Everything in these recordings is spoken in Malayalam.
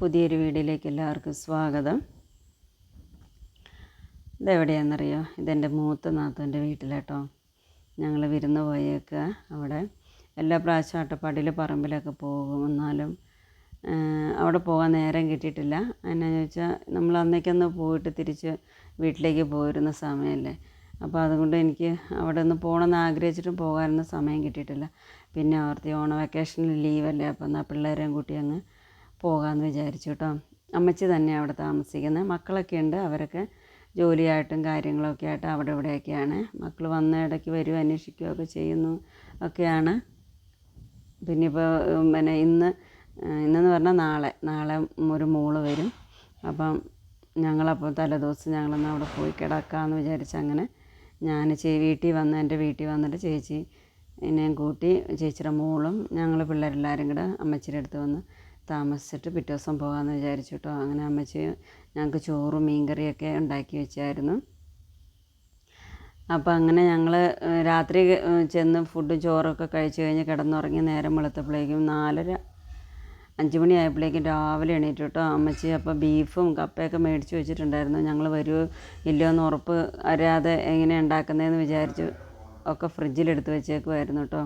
പുതിയൊരു വീഡിയോയിലേക്ക് എല്ലാവർക്കും സ്വാഗതം. ഇതെവിടെയാണെന്നറിയോ ഇതെന്റെ മൂത്ത നാത്തൂന്റെ വീട്ടിലാട്ടോ. ഞങ്ങൾ വിരുന്ന് പോയേക്കുക. അവിടെ എല്ലാ പ്രാവശ്യം അട്ടപ്പാടിയിൽ പറമ്പിലൊക്കെ പോകും. എന്നാലും അവിടെ പോകാൻ നേരം കിട്ടിയിട്ടില്ല. എന്നാന്ന് ചോദിച്ചാൽ നമ്മൾ അന്നേക്കൊന്ന് പോയിട്ട് തിരിച്ച് വീട്ടിലേക്ക് പോയിരുന്ന സമയമല്ലേ? അപ്പോൾ അതുകൊണ്ട് എനിക്ക് അവിടെ ഒന്ന് പോകണമെന്ന് ആഗ്രഹിച്ചിട്ടും പോകാനൊന്നും സമയം കിട്ടിയിട്ടില്ല. പിന്നെ ഓർത്തി ഓണ വെക്കേഷനിൽ ലീവല്ലേ അപ്പോൾ എന്നാൽ പിള്ളേരെയും കൂട്ടി അങ്ങ് പോകാമെന്ന് വിചാരിച്ചു കേട്ടോ അമ്മച്ചി തന്നെ അവിടെ താമസിക്കുന്നത് മക്കളൊക്കെ ഉണ്ട്. അവരൊക്കെ ജോലിയായിട്ടും കാര്യങ്ങളൊക്കെ ആയിട്ട് അവിടെ ഇവിടെയൊക്കെയാണ്. മക്കൾ വന്ന ഇടയ്ക്ക് വരും അന്വേഷിക്കുകയൊക്കെ ചെയ്യുന്നു ഒക്കെയാണ്. പിന്നെ ഇപ്പോൾ പിന്നെ ഇന്ന് ഇന്നെന്ന് പറഞ്ഞാൽ നാളെ. നാളെ ഒരു മോൾ വരും. അപ്പം ഞങ്ങളപ്പോൾ തലേദിവസം ഞങ്ങളൊന്ന് അവിടെ പോയി കിടക്കാമെന്ന് വിചാരിച്ച് അങ്ങനെ ഞാൻ ചേ വീട്ടിൽ വന്ന് എന്റെ വീട്ടിൽ വന്നിട്ട് ചേച്ചി എന്നെയും കൂട്ടി ചേച്ചിയുടെ മോളും ഞങ്ങൾ പിള്ളേരെല്ലാവരും കൂടെ അമ്മച്ചിയുടെ അടുത്ത് വന്ന് താമസിച്ചിട്ട് പിറ്റേ ദിവസം പോകാമെന്ന് വിചാരിച്ചു കേട്ടോ. അങ്ങനെ അമ്മച്ചി ഞങ്ങൾക്ക് ചോറും മീൻകറിയൊക്കെ ഉണ്ടാക്കി വെച്ചായിരുന്നു. അപ്പോൾ അങ്ങനെ ഞങ്ങൾ രാത്രി ചെന്ന് ഫുഡും ചോറൊക്കെ കഴിച്ച് കഴിഞ്ഞ് കിടന്നുറങ്ങി നേരം വെളുത്തപ്പോഴേക്കും നാലര അഞ്ച് മണിയായപ്പോഴേക്കും രാവിലെ എണീറ്റ് കേട്ടോ. അമ്മച്ചി അപ്പോൾ ബീഫും കപ്പയൊക്കെ മേടിച്ച് വെച്ചിട്ടുണ്ടായിരുന്നു. ഞങ്ങൾ വരുമോ ഇല്ലയോ എന്ന് ഉറപ്പ് അറിയാതെ എങ്ങനെ ഉണ്ടാക്കുന്നതെന്ന് വിചാരിച്ചു ഒക്കെ ഫ്രിഡ്ജിലെടുത്ത് വെച്ചേക്കുമായിരുന്നു കേട്ടോ.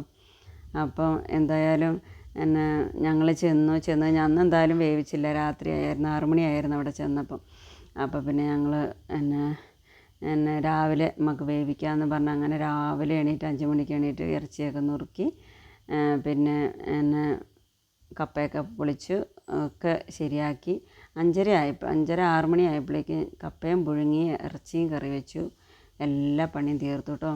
അപ്പം എന്തായാലും എന്നെ ഞങ്ങൾ ചെന്നു ചെന്ന് ഞാൻ അന്ന് എന്തായാലും വേവിച്ചില്ല. രാത്രിയായിരുന്നു ആറ് മണിയായിരുന്നു അവിടെ ചെന്നപ്പം. അപ്പോൾ പിന്നെ ഞങ്ങൾ എന്നെ എന്നെ രാവിലെ നമുക്ക് വേവിക്കാമെന്ന് പറഞ്ഞ് അങ്ങനെ രാവിലെ എണീറ്റ് അഞ്ച് മണിക്ക് എണീറ്റ് ഇറച്ചിയൊക്കെ നുറുക്കി പിന്നെ എന്നെ കപ്പയൊക്കെ പൊളിച്ചു ഒക്കെ ശരിയാക്കി. അഞ്ചര ആയപ്പോൾ അഞ്ചര ആറ് മണി കപ്പയും പുഴുങ്ങി ഇറച്ചിയും കറി വെച്ചു. എല്ലാ പണിയും തീർത്തു കേട്ടോ.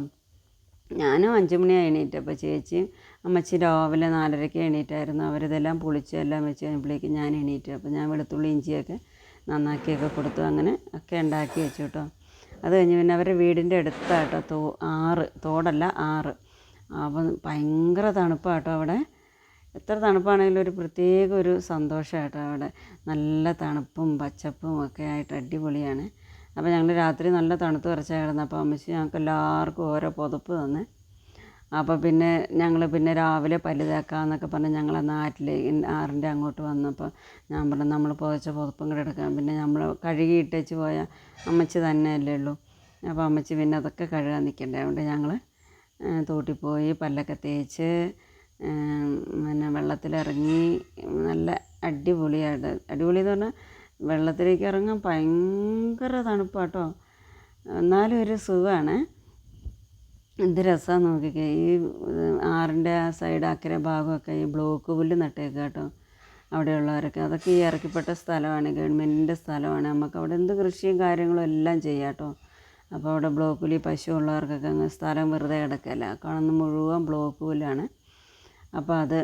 ഞാനും അഞ്ച് മണിയായി എണീറ്റപ്പോൾ ചേച്ചി അമ്മച്ചി രാവിലെ നാലരയ്ക്ക് എണീറ്റായിരുന്നു. അവരിതെല്ലാം പൊളിച്ച് എല്ലാം വെച്ച് കഴിഞ്ഞപ്പോഴേക്കും ഞാൻ എണീറ്റു. അപ്പോൾ ഞാൻ വെളുത്തുള്ളി ഇഞ്ചിയൊക്കെ നന്നാക്കിയൊക്കെ കൊടുത്തു. അങ്ങനെ ഒക്കെ ഉണ്ടാക്കി വെച്ചു കേട്ടോ. അത് കഴിഞ്ഞ് പിന്നെ അവരുടെ വീടിന്റെ അടുത്താട്ടോ തോ ആറ് തോടല്ല ആറ്. അപ്പം ഭയങ്കര തണുപ്പാട്ടോ അവിടെ. എത്ര തണുപ്പാണെങ്കിലും ഒരു പ്രത്യേക ഒരു സന്തോഷമായിട്ടോ അവിടെ. നല്ല തണുപ്പും പച്ചപ്പും ഒക്കെ ആയിട്ട് അടിപൊളിയാണ്. അപ്പോൾ ഞങ്ങൾ രാത്രി നല്ല തണുത്ത് വിറച്ചാൽ കിടന്നപ്പോൾ അമ്മച്ചി ഞങ്ങൾക്ക് എല്ലാവർക്കും ഓരോ പുതപ്പ് തന്നെ. അപ്പോൾ പിന്നെ ഞങ്ങൾ പിന്നെ രാവിലെ പല്ല് തേക്കാമെന്നൊക്കെ പറഞ്ഞ് ഞങ്ങൾ നാട്ടിൽ ആറിന്റെ അങ്ങോട്ട് വന്നപ്പോൾ ഞാൻ പറഞ്ഞു നമ്മൾ പുതച്ച പുതപ്പും കൂടെ എടുക്കാം. പിന്നെ നമ്മൾ കഴുകി ഇട്ടേച്ച് പോയ അമ്മച്ചി തന്നെയല്ലേ ഉള്ളൂ. അപ്പോൾ അമ്മച്ചി പിന്നെ അതൊക്കെ കഴുകാൻ നിൽക്കണ്ടേ? അതുകൊണ്ട് ഞങ്ങൾ തോട്ടിൽ പോയി പല്ലൊക്കെ തേച്ച് പിന്നെ വെള്ളത്തിലിറങ്ങി നല്ല അടിപൊളിയായിട്ട്. അടിപൊളി എന്ന് പറഞ്ഞാൽ വെള്ളത്തിലേക്ക് ഇറങ്ങാൻ ഭയങ്കര തണുപ്പാട്ടോ. എന്നാലും ഒരു സുഖമാണ് എന്ത് രസമാണ് നോക്കിക്കേ. ഈ ആറിന്റെ ആ സൈഡ് അക്കരെ ഭാഗമൊക്കെ ഈ ബ്ലോക്ക് പുല്ല് നട്ടേക്കുക കേട്ടോ അവിടെയുള്ളവരൊക്കെ. അതൊക്കെ ഈ ഇറക്കിപ്പെട്ട സ്ഥലമാണ്. ഗവൺമെന്റിന്റെ സ്ഥലമാണ്. നമുക്ക് അവിടെ എന്ത് കൃഷിയും കാര്യങ്ങളും എല്ലാം ചെയ്യാം കേട്ടോ അപ്പോൾ അവിടെ ബ്ലോക്ക് പുല്ല് പശു ഉള്ളവർക്കൊക്കെ അങ്ങ് സ്ഥലം വെറുതെ കിടക്കല്ല. കാണുന്ന മുഴുവൻ ബ്ലോക്ക് പുല്ലാണ്. അപ്പോൾ അത്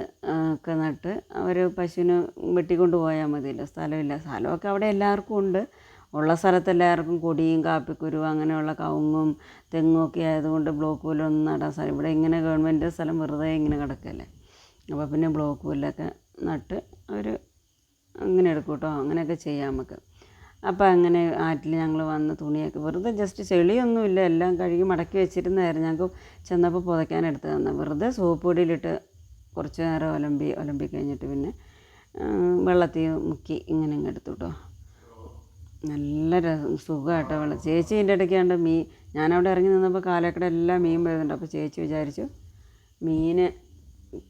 ഒക്കെ നട്ട് അവർ പശുവിന് വെട്ടിക്കൊണ്ട് പോയാൽ മതിയല്ലോ. സ്ഥലമില്ല. സ്ഥലമൊക്കെ അവിടെ എല്ലാവർക്കും ഉണ്ട്. ഉള്ള സ്ഥലത്ത് എല്ലാവർക്കും കൊടിയും കാപ്പിക്കുരു അങ്ങനെയുള്ള കവുങ്ങും തെങ്ങും ഒക്കെ ആയതുകൊണ്ട് ബ്ലോക്ക് പുല്ലൊന്നും നടാൻ സ്ഥലം. ഇവിടെ ഇങ്ങനെ ഗവൺമെന്റ് സ്ഥലം വെറുതെ ഇങ്ങനെ കിടക്കല്ലേ. അപ്പോൾ പിന്നെ ബ്ലോക്ക് പുല്ലൊക്കെ നട്ട് അവർ അങ്ങനെ എടുക്കും കേട്ടോ. അങ്ങനെയൊക്കെ ചെയ്യാം നമുക്ക്. അപ്പോൾ അങ്ങനെ ആറ്റിൽ ഞങ്ങൾ വന്ന് തുണിയൊക്കെ വെറുതെ ജസ്റ്റ് ചെളിയൊന്നുമില്ല. എല്ലാം കഴുകി മടക്കി വെച്ചിരുന്നതായിരുന്നു. ഞങ്ങൾക്ക് ചെന്നപ്പോൾ പുതയ്ക്കാൻ എടുത്ത് തന്നെ വെറുതെ സോപ്പ് പൊടിയിലിട്ട് കുറച്ച് നേരം ഒലമ്പി ഒലമ്പി കഴിഞ്ഞിട്ട് പിന്നെ വെള്ളത്തിൽ മുക്കി ഇങ്ങനെ ഇങ്ങ് എടുത്തു കേട്ടോ നല്ല സുഖമായിട്ടോ വെള്ളം. ചേച്ചി ഇതിന്റെ ഇടയ്ക്കാണ്ട് മീൻ ഞാനവിടെ ഇറങ്ങി നിന്നപ്പോൾ കാലക്കട എല്ലാം മീൻ വരുന്നുണ്ട്. അപ്പോൾ ചേച്ചി വിചാരിച്ചു മീൻ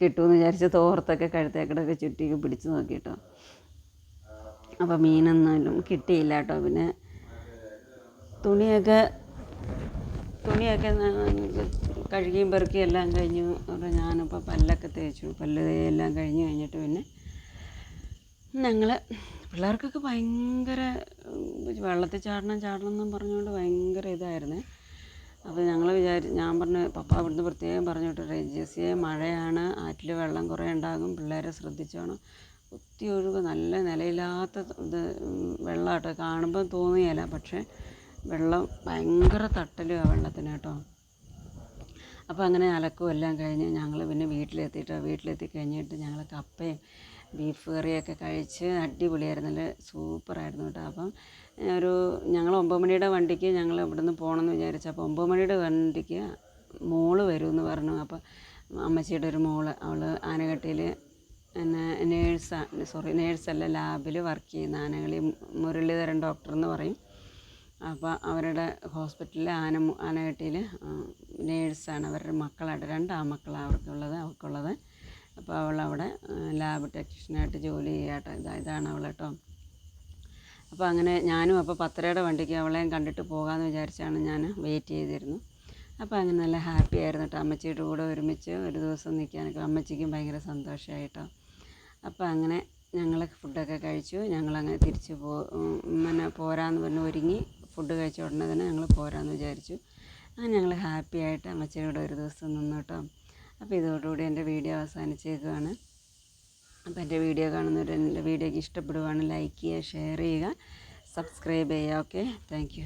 കിട്ടുമെന്ന് വിചാരിച്ച് തോർത്തൊക്കെ കഴുത്തേക്കടൊക്കെ ചുറ്റിയൊക്കെ പിടിച്ച് നോക്കി കേട്ടോ അപ്പോൾ മീനൊന്നും കിട്ടിയില്ല കേട്ടോ പിന്നെ തുണിയൊക്കെ തുണിയൊക്കെ കഴുകിയും പെറുക്കിയും എല്ലാം കഴിഞ്ഞു. അപ്പോൾ ഞാനിപ്പോൾ പല്ലൊക്കെ തേച്ചു. പല്ല് എല്ലാം കഴിഞ്ഞ് കഴിഞ്ഞിട്ട് പിന്നെ ഞങ്ങൾ പിള്ളേർക്കൊക്കെ ഭയങ്കര വെള്ളത്തിൽ ചാടണം ചാടണം എന്നും പറഞ്ഞുകൊണ്ട് ഭയങ്കര ഇതായിരുന്നു. അപ്പോൾ ഞങ്ങൾ വിചാരി ഞാൻ പറഞ്ഞു പപ്പ അവിടുന്ന് പ്രത്യേകം പറഞ്ഞു വിട്ടു രജിസിയെ മഴയാണ് ആറ്റിൽ വെള്ളം കുറേ ഉണ്ടാകും പിള്ളേരെ ശ്രദ്ധിച്ചോണം. കുത്തി ഒഴുക നല്ല നിലയില്ലാത്ത ഇത് വെള്ളമാട്ടോ കാണുമ്പോൾ തോന്നിയല്ല പക്ഷേ വെള്ളം ഭയങ്കര തട്ടലുമാണ് വെള്ളത്തിന് കേട്ടോ. അപ്പോൾ അങ്ങനെ അലക്കും എല്ലാം കഴിഞ്ഞ് ഞങ്ങൾ പിന്നെ വീട്ടിലെത്തിയിട്ട് വീട്ടിലെത്തി കഴിഞ്ഞിട്ട് ഞങ്ങൾ കപ്പയും ബീഫ് കറിയൊക്കെ കഴിച്ച് അടിപൊളിയായിരുന്നു നല്ല സൂപ്പറായിരുന്നു കേട്ടോ. അപ്പം ഒരു ഞങ്ങൾ ഒമ്പത് മണിയുടെ വണ്ടിക്ക് ഞങ്ങൾ ഇവിടുന്ന് പോകണമെന്ന് വിചാരിച്ചു. അപ്പോൾ ഒമ്പത് മണിയുടെ വണ്ടിക്ക് മോൾ വരുമെന്ന് പറഞ്ഞു. അപ്പോൾ അമ്മച്ചിയുടെ ഒരു മോൾ അവൾ ആനകട്ടിയിൽ പിന്നെ നേഴ്സാണ് സോറി നേഴ്സല്ല ലാബിൽ വർക്ക് ചെയ്യുന്ന ആനകളി മുരളീധരൻ ഡോക്ടർ എന്ന് പറയും. അപ്പോൾ അവരുടെ ഹോസ്പിറ്റലിലെ ആന ആനകട്ടിയിൽ നേഴ്സാണ് അവരുടെ മക്കളായിട്ട് രണ്ട് ആമക്കളാണ് അവർക്കുള്ളത് അവൾക്കുള്ളത് അപ്പോൾ അവളവിടെ ലാബ് ടെക്നീഷ്യനായിട്ട് ജോലി ചെയ്യാട്ടോ. ഇതാ ഇതാണ് അവൾ കേട്ടോ അപ്പോൾ അങ്ങനെ ഞാനും അപ്പോൾ പത്തരയുടെ വണ്ടിക്ക് അവളെയും കണ്ടിട്ട് പോകാമെന്ന് വിചാരിച്ചാണ് ഞാൻ വെയിറ്റ് ചെയ്തിരുന്നു. അപ്പോൾ അങ്ങനെ നല്ല ഹാപ്പി ആയിരുന്നു കേട്ടോ അമ്മച്ചിയുടെ കൂടെ ഒരുമിച്ച് ഒരു ദിവസം നിൽക്കാനൊക്കെ അമ്മച്ചിക്കും ഭയങ്കര സന്തോഷമായിട്ടോ അപ്പോൾ അങ്ങനെ ഞങ്ങൾ ഫുഡൊക്കെ കഴിച്ചു. ഞങ്ങളങ്ങനെ തിരിച്ച് പോ പിന്നെ പോരാന്ന് പറഞ്ഞ് ഒരുങ്ങി ഫുഡ് കഴിച്ച ഉടനെ തന്നെ ഞങ്ങൾ പോരാമെന്ന് വിചാരിച്ചു. അങ്ങനെ ഞങ്ങൾ ഹാപ്പി ആയിട്ട് അമ്മച്ചിയുടെ ഒരു ദിവസം നിന്നു കേട്ടോ. അപ്പോൾ ഇതോടുകൂടി എന്റെ വീഡിയോ അവസാനിച്ചേക്കുവാണ്. അപ്പോൾ എന്റെ വീഡിയോ കാണുന്നവർ എന്റെ വീഡിയോക്ക് ഇഷ്ടപ്പെടുവാണ് ലൈക്ക് ചെയ്യുക ഷെയർ ചെയ്യുക സബ്സ്ക്രൈബ് ചെയ്യുക. Okay thank